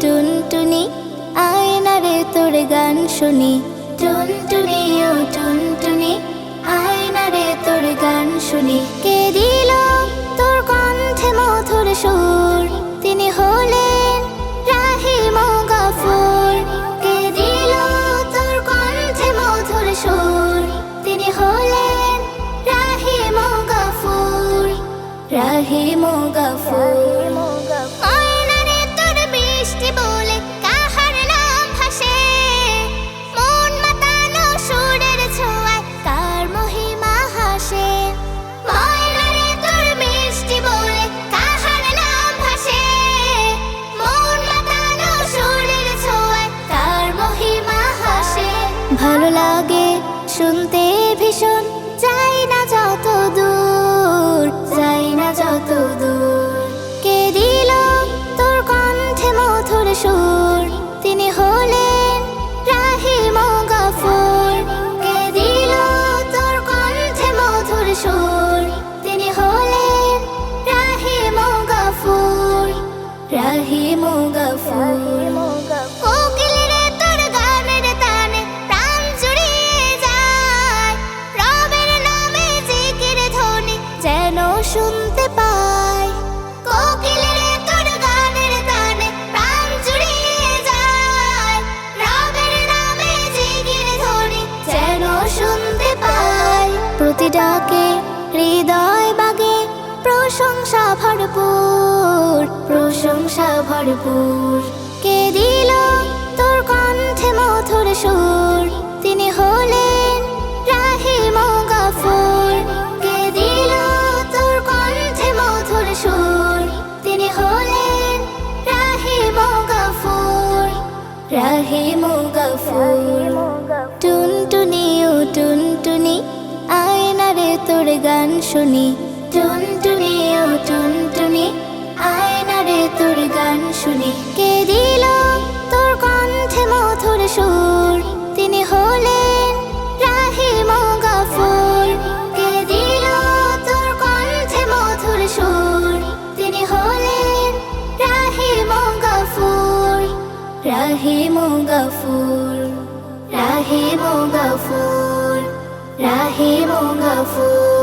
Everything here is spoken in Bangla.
টুনটুনি, আয়নারে তোর গান শুনি। টুনটুনি, ও টুনটুনি, আয়নারে তোর গান শুনি। কে দিল তোর কণ্ঠে মধুর সুর? তিনি হলে রাহিম গাফুর তিনি ভালো লাগে, শুনতে ভীষণ। যাই না যত দূর, যাই না যত দূর। কে দিল তোর কণ্ঠে মধুর সুর? শুনতে পাই। কোকিলেরে তোর গানের তানে প্রাণ জুড়িয়ে যায়। নামে যেন শুনতে পাই। প্রতি ডাকে হৃদয় বাগে প্রশংসা ভরপুর প্রশংসা ভরপুর। কে দিল তোর কণ্ঠে মধুর সুর? সুর, তিনি হলেন রাহিম গাফুর রাহিম গাফুর টুনটুনি ও টুনটুনি আয়না রে তোর গান শুনি। টুনটুনি ও টুনটুনি আয়না রে তোর গান শুনি। কে দিল তোর কণ্ঠে মধুর সুর? রাহিম গফুর রাহিম গাফুর রাহিম গাফুর।